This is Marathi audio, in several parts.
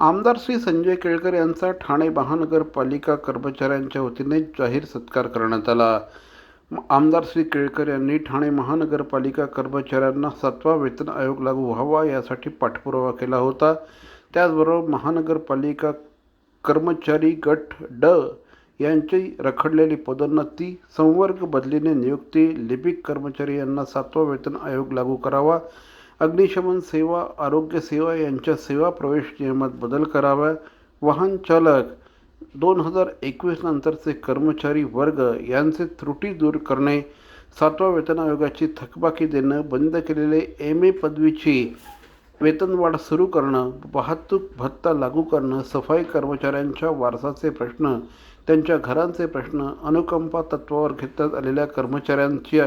आमदार श्री संजय केळकर यांचा ठाणे महानगरपालिका कर्मचाऱ्यांच्या वतीने जाहीर सत्कार करण्यात आला. आमदार श्री केळकर यांनी ठाणे महानगरपालिका कर्मचाऱ्यांना सातवा वेतन आयोग लागू व्हावा यासाठी पाठपुरावा केला होता. त्याचबरोबर महानगरपालिका कर्मचारी गट ड यांची रखडलेली पदोन्नती संवर्ग बदलीने नियुक्ती लिपिक कर्मचारी यांना सातवा वेतन आयोग लागू करावा अग्निशमन सेवा आरोग्य सेवा यांच्या सेवा प्रवेश नियमात बदल करावा. वाहन चालक दोन हजार एकवीस नंतरचे कर्मचारी वर्ग यांचे त्रुटी दूर करणे. सातवा वेतन आयोगाची थकबाकी देणं बंद केलेले एम ए पदवीची वेतनवाढ सुरू करणं वाहतूक भत्ता लागू करणं सफाई कर्मचाऱ्यांच्या वारसाचे प्रश्न त्यांच्या घरांचे प्रश्न अनुकंपा तत्वावर घेतल्या आलेल्या कर्मचाऱ्यांची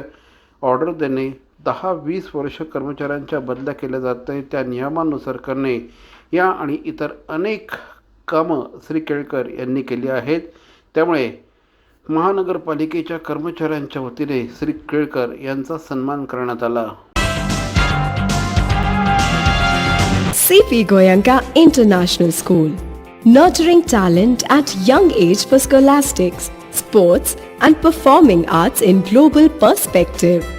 ऑर्डर देणे. दहा वीस वर्ष कर्मचाऱ्यांच्या बदल्या केल्या जात आहेत त्या नियमानुसार करणे या आणि इतर अनेक कामं श्री केळकर यांनी केली आहेत त्यामुळे महानगरपालिकेच्या कर्मचाऱ्यांच्या वतीने श्री केळकर यांचा सन्मान करण्यात आला C P Goenka international school nurturing talent at young age for scholastics sports and performing arts in global perspective